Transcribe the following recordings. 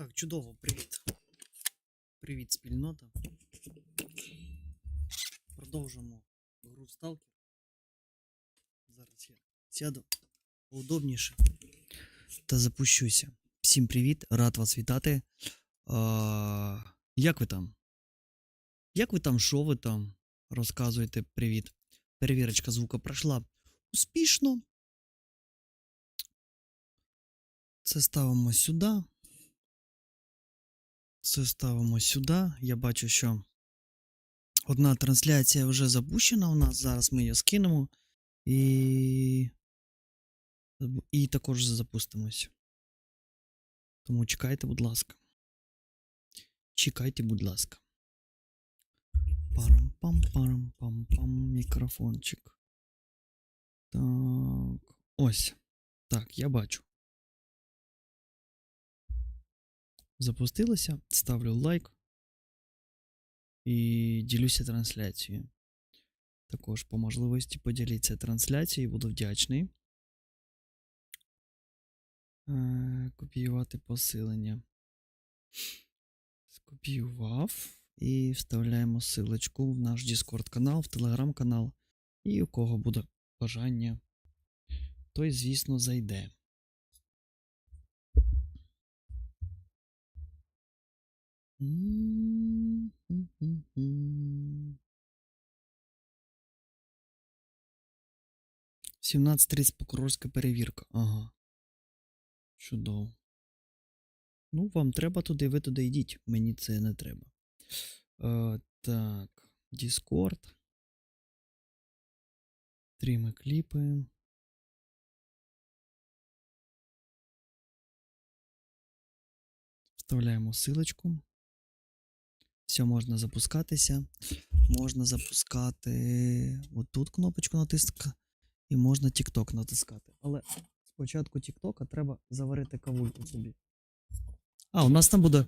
Так, чудово, привіт. Привіт, спільнота. Продовжимо гру Stalker. Зараз я сяду поудобніше та запущуся. Всім привіт, рад вас вітати. А, як ви там? Як ви там, що ви там? Розказуєте привіт. Перевірочка звука пройшла успішно. Це ставимо сюди. Це ставимо сюди. Я бачу, що одна трансляція вже запущена у нас. Зараз ми її скинемо. І. І також запустимось. Тому чекайте, будь ласка. Чекайте, будь ласка. Парам-пам-парам-пам-пам. Мікрофончик. Так. Ось. Так, я бачу. Запустилося. Ставлю лайк. І ділюся трансляцією. Також по можливості поділіться трансляцією, буду вдячний. Е, Копіювати посилення. Скопіював. І вставляємо силочку в наш Discord канал, в Telegram канал. І у кого буде бажання, той, звісно, зайде. 17.30 прокурорська перевірка. Ага. Чудово. Ну, вам треба туди, ви туди йдіть. Мені це не треба. Е, так, Discord. Стріми, кліпи. Вставляємо силочку. Все, можна запускатися. Можна запускати отут кнопочку натиска. І можна TikTok натискати. Але спочатку TikTok треба заварити кавульку собі. А, у нас там буде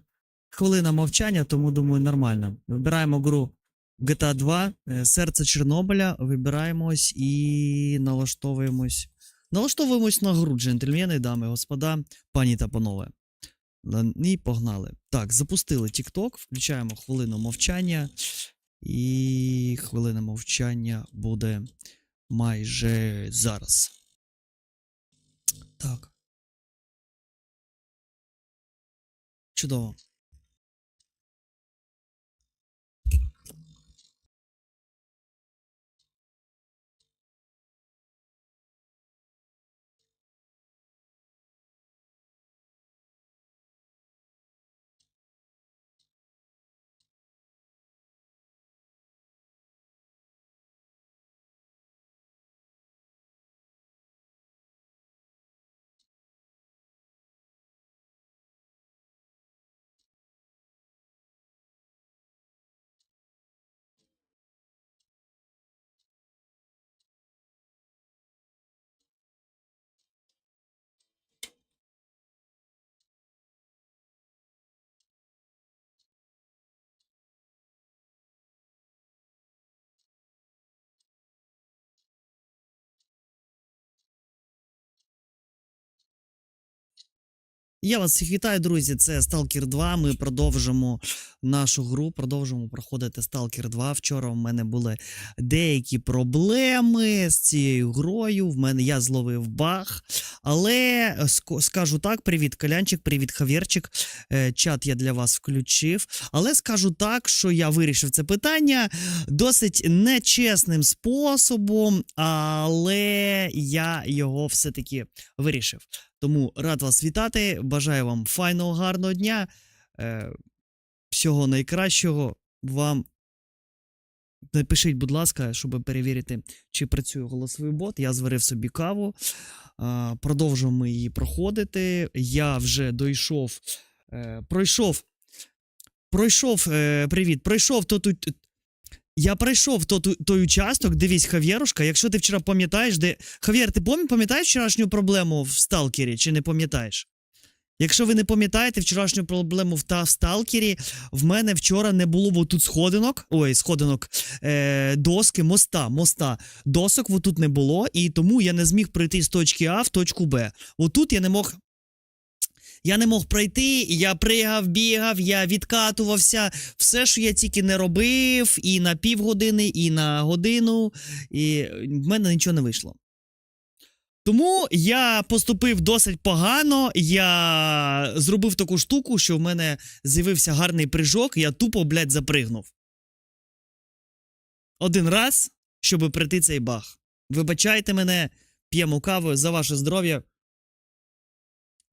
хвилина мовчання, тому думаю, нормально. Вибираємо гру GTA 2, е, серце Чорнобиля, вибираємось і налаштовуємось. Налаштовуємось на гру, джентльмени, дами, господа, пані та панове. І погнали. Так, запустили TikTok, включаємо хвилину мовчання. І хвилина мовчання буде майже зараз. Так. Чудово. Я вас всіх вітаю, друзі. Це Stalker 2. Ми продовжимо нашу гру, продовжимо проходити Stalker 2. Вчора в мене були деякі проблеми з цією грою. В мене я зловив баг. Але е, скажу так: привіт, Колянчик, привіт, Хавєрчик. Е, Чат я для вас включив. Але скажу так, що я вирішив це питання досить нечесним способом, але я його все-таки вирішив. Тому рад вас вітати. Бажаю вам файного, гарного дня. Е, всього найкращого вам. Напишіть, будь ласка, щоб перевірити, чи працює голосовий бот. Я зварив собі каву. Продовжуємо її проходити. Я вже дійшов. Е, пройшов. Пройшов. Е, привіт, пройшов. Я пройшов то, той участок, дивись, Хав'єрушка, якщо ти вчора пам'ятаєш, де. Хав'єр, ти пам'ятаєш вчорашню проблему в Сталкері, чи не пам'ятаєш? Якщо ви не пам'ятаєте вчорашню проблему в, та Сталкері, в мене вчора не було тут сходинок, ой, сходинок, е, доски, моста, моста. Досок отут не було, і тому я не зміг пройти з точки А в точку Б. Отут я не мог Я не мог пройти, я пригав, бігав, я відкатувався. Все, що я тільки не робив, і на півгодини, і на годину, і в мене нічого не вийшло. Тому я поступив досить погано. Я зробив таку штуку, що в мене з'явився гарний прыжок, я тупо, блядь, запригнув. Один раз, щоб пройти цей баг. Вибачайте мене, п'ємо каву за ваше здоров'я.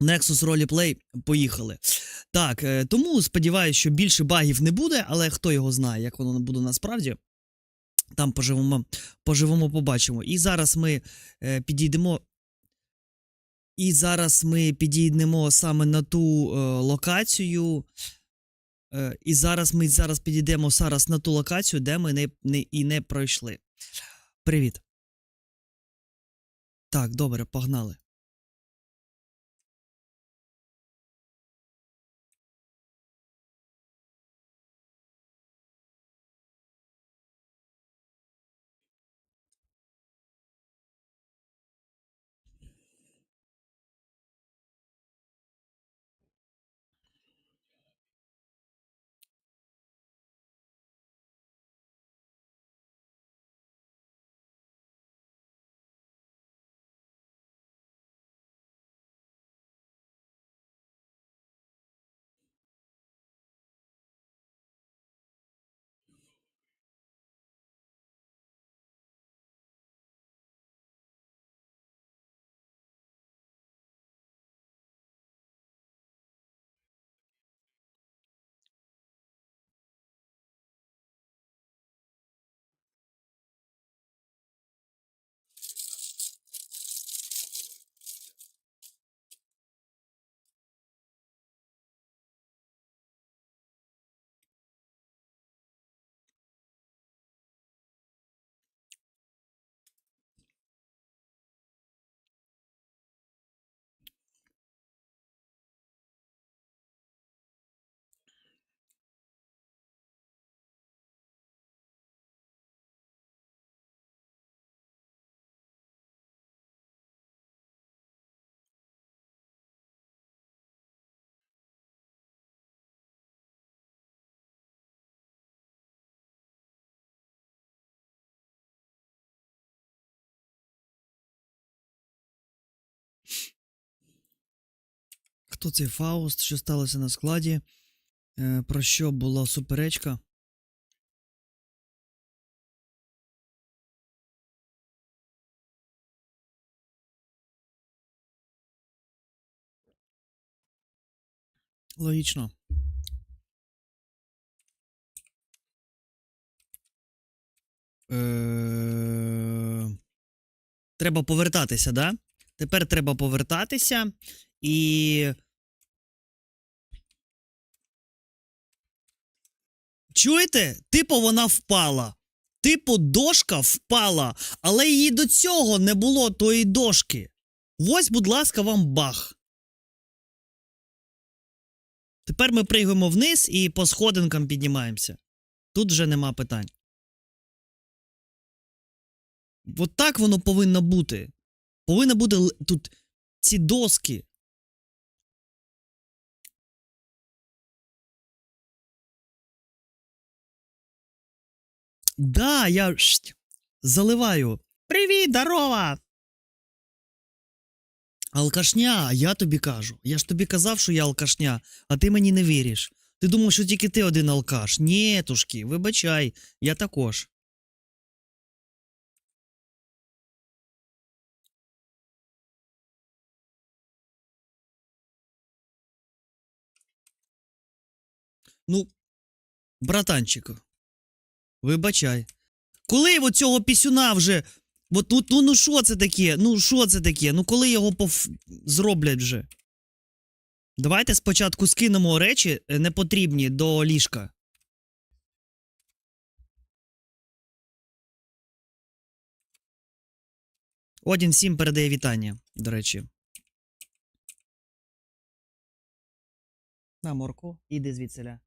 Nexus Roleplay, поїхали. Так, е, тому сподіваюся, що більше багів не буде, але хто його знає, як воно буде насправді. Там поживемо, поживемо, побачимо. І зараз ми е, підійдемо. І зараз ми підійдемо саме на ту е, локацію. Е, і зараз ми зараз підійдемо зараз на ту локацію, де ми не, не, і не пройшли. Привіт. Так, добре, погнали. Хто цей Фауст? Що сталося на складі? Е, про що була суперечка? Логічно. Е... Треба повертатися, да? Тепер треба повертатися і. Чуєте? Типу, вона впала. Типу, дошка впала, але її до цього не було тої дошки. Ось, будь ласка, вам баг. Тепер ми пригаємо вниз і по сходинкам піднімаємося. Тут вже нема питань. От так воно повинно бути. Повинно бути тут ці доски. Да, я шт, заливаю. Привіт, здорова! Алкашня, я тобі кажу. Я ж тобі казав, що я алкашня, а ти мені не віриш. Ти думав, що тільки ти один алкаш. Ні, тушки, вибачай, я також. Ну, братанчику, вибачай. Коли от цього пісюна вже. От, ну, ну, ну що це таке? Ну що це таке? Ну коли його поф... зроблять вже? Давайте спочатку скинемо речі е, непотрібні до ліжка. Одін всім передає вітання, до речі. На морку, іди звідсиля.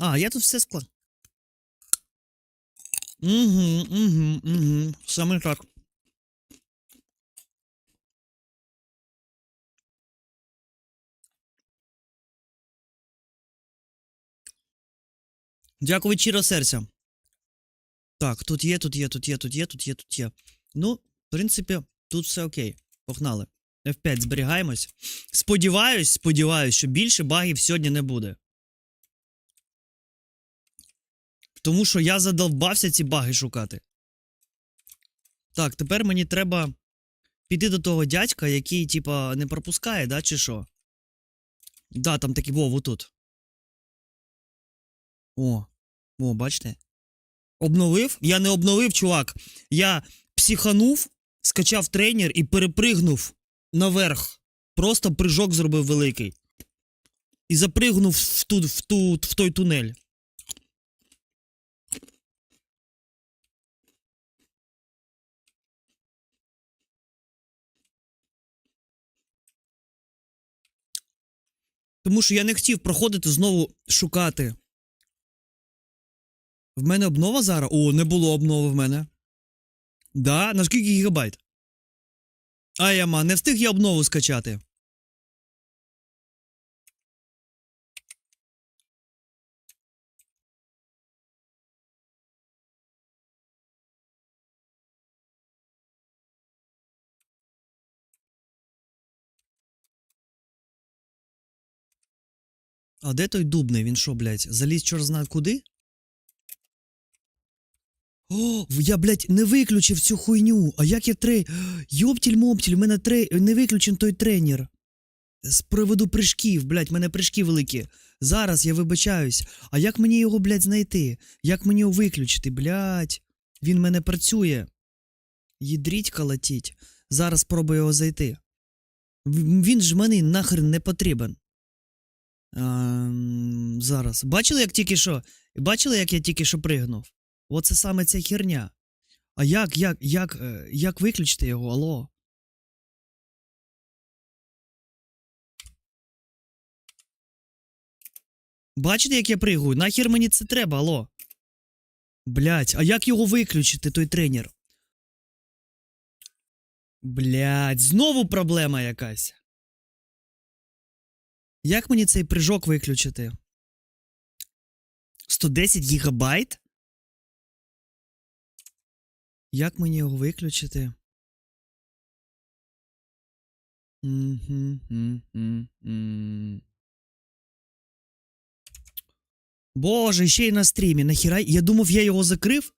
А, я тут все склад. Угу, угу, угу. Саме так. Дякую щиро серця. Так, тут є, тут є, тут є, тут є, тут є, тут є. Ну, в принципі, тут все окей. Погнали. F5 зберігаємось. Сподіваюсь, сподіваюсь, що більше багів сьогодні не буде. Тому що я задовбався ці баги шукати. Так, тепер мені треба піти до того дядька, який, типа, не пропускає, да, чи що? Да, там такий Вов, тут. О, о, бачите? Обновив? Я не обновив, чувак. Я психанув, скачав тренер і перепригнув наверх. Просто прыжок зробив великий. І запригнув в, ту, в, ту, в той тунель. Тому що я не хотів проходити знову шукати. В мене обнова зараз? О, не було обнови в мене. Да? На скільки гігабайт? А яма, не встиг я обнову скачати. А де той дубний? Він що, блядь, заліз чорт знає куди? О, я, блядь, не виключив цю хуйню. А як я трей. Йоптіль-моптіль, в мене трей... не виключен той тренер. З приводу прыжків, блядь, в мене прыжки великі. Зараз я вибачаюсь. А як мені його, блядь, знайти? Як мені його виключити, блядь? Він мене працює. Їдріть колотіть. Зараз спробую його зайти. Він ж мені нахрен не потрібен. Ем, зараз. Бачили, як тільки що? Бачили, як я тільки що пригнув? Оце саме ця херня. А як, як, як, е, як виключити його, алло? Бачите, як я пригаю? Нахер мені це треба, алло? Блять, а як його виключити, той тренер? Блять, знову проблема якась. Як мені цей прыжок виключити? 110 гігабайт? Як мені його виключити? Боже, ще й на стрімі. Нахіра? Я думав, я його закрив.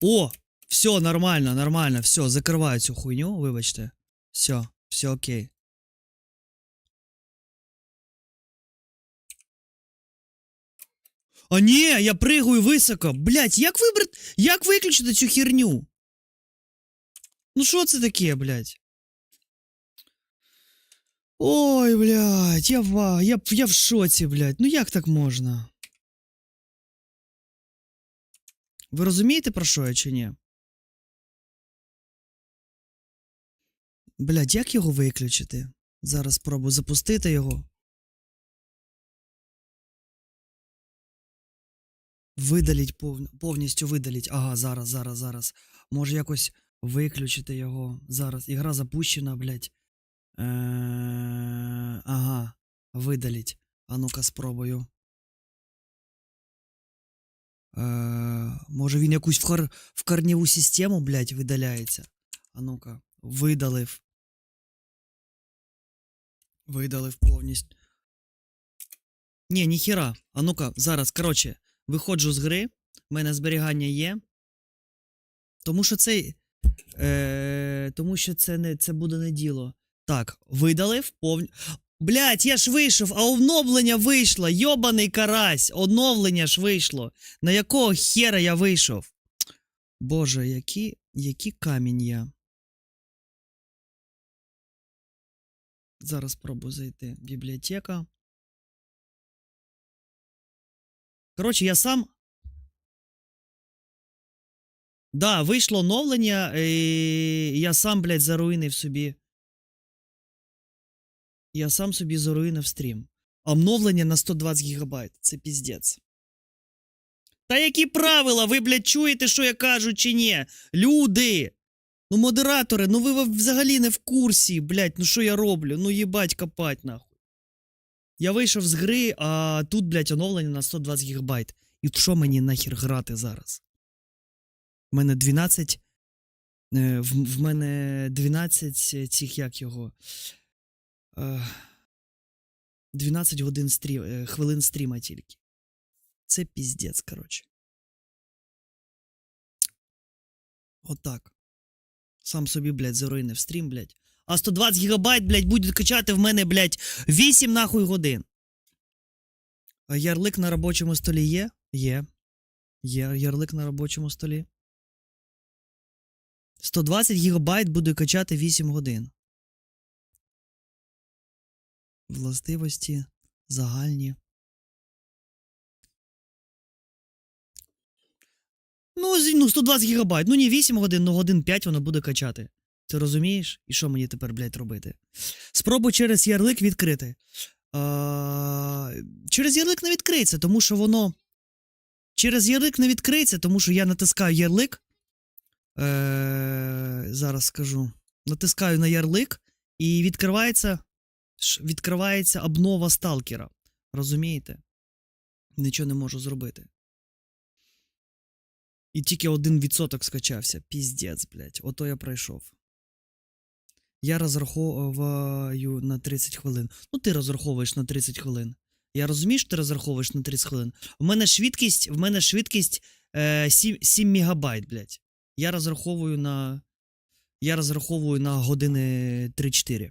О! Все, нормально, нормально, все, закриваю цю хуйню, вибачте. Все, все окей. А ні, я пригаю високо. Блять, як вибрати. Як виключити цю херню? Ну що це таке, блять? Ой, блядь, я в, я, я в шоці, блядь. Ну як так можна? Ви розумієте, про що я чи ні? Блядь, як його виключити? Зараз спробую запустити його. Видаліть повн... повністю видаліть. Ага, зараз, зараз, зараз. Може якось виключити його. Зараз. Ігра запущена, блядь. Е... Ага, видаліть. А ну-ка спробую. Е... Може він якусь в, кор... в корневу систему, блядь, видаляється. А ну-ка, видалив. Видалив повністю. Ні, ніхіра. А ну-ка, зараз, коротше, виходжу з гри. в мене зберігання є. Тому що цей. Е, тому що це не це буде не діло. Так, видалив повні. Блять, я ж вийшов, а оновлення вийшло. Йобаний карась. Оновлення ж вийшло. На якого хера я вийшов? Боже, які, які камінь я. Зараз спробую зайти. Бібліотека. Коротше, я сам. Да, вийшло оновлення, і я сам, блядь, заруїнив собі. Я сам собі заруїнив стрім. Обновлення на 120 гігабайт. Це піздець. Та які правила? Ви, блядь, чуєте, що я кажу, чи ні? Люди! Ну, модератори, ну ви взагалі не в курсі, блядь, ну що я роблю? Ну їбать копать, нахуй. Я вийшов з гри, а тут, блядь, оновлення на 120 гігабайт. І що мені нахер грати зараз? У мене 12. е, В, мене 12 цих як його. Е, 12 годин стрім, е, хвилин стріма тільки. Це піздець, коротше. Отак. Сам собі, блядь, заруйнив стрім, блядь. А 120 гігабайт, блядь, буде качати в мене, блядь, 8 нахуй годин. Ярлик на робочому столі є? Є. Є ярлик на робочому столі. 120 гігабайт буде качати 8 годин. Властивості загальні. Ну, ну 120 гігабайт. Ну, не 8 годин, ну годин 5 воно буде качати. Ти розумієш? І що мені тепер, блядь, робити? Спробуй через ярлик відкрити. А, через ярлик не відкриється, тому що воно. Через ярлик не відкриється, тому що я натискаю ярлик. Е, зараз скажу. Натискаю на ярлик, і відкривається. Відкривається обнова сталкера. Розумієте? Нічого не можу зробити. І тільки один відсоток скачався. Піздець, блядь. Ото я пройшов. Я розраховую на 30 хвилин. Ну, ти розраховуєш на 30 хвилин. Я розумію, що ти розраховуєш на 30 хвилин. У мене швидкість, в мене швидкість е, 7, 7 мегабайт, блядь. Я розраховую на. Я розраховую на години 3-4.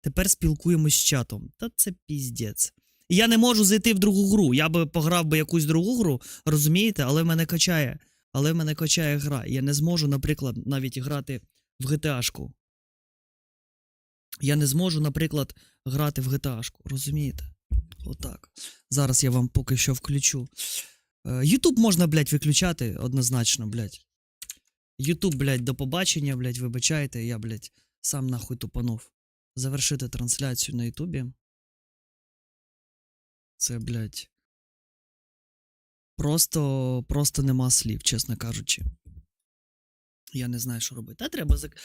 Тепер спілкуємось з чатом. Та це піздець. Я не можу зайти в другу гру. Я би пограв би якусь другу гру, розумієте, але мене качає. Але мене качає гра. Я не зможу, наприклад, навіть грати в GTA-шку. Я не зможу, наприклад, грати в GTA-шку, розумієте? Отак. Зараз я вам поки що включу. Е, Ютуб можна, блядь, виключати однозначно, блядь. Ютуб, блядь, до побачення, блядь, вибачайте, я, блядь, сам нахуй тупанув. Завершити трансляцію на Ютубі. Це, блядь. Просто, просто нема слів, чесно кажучи. Я не знаю, що робити. Та треба зак...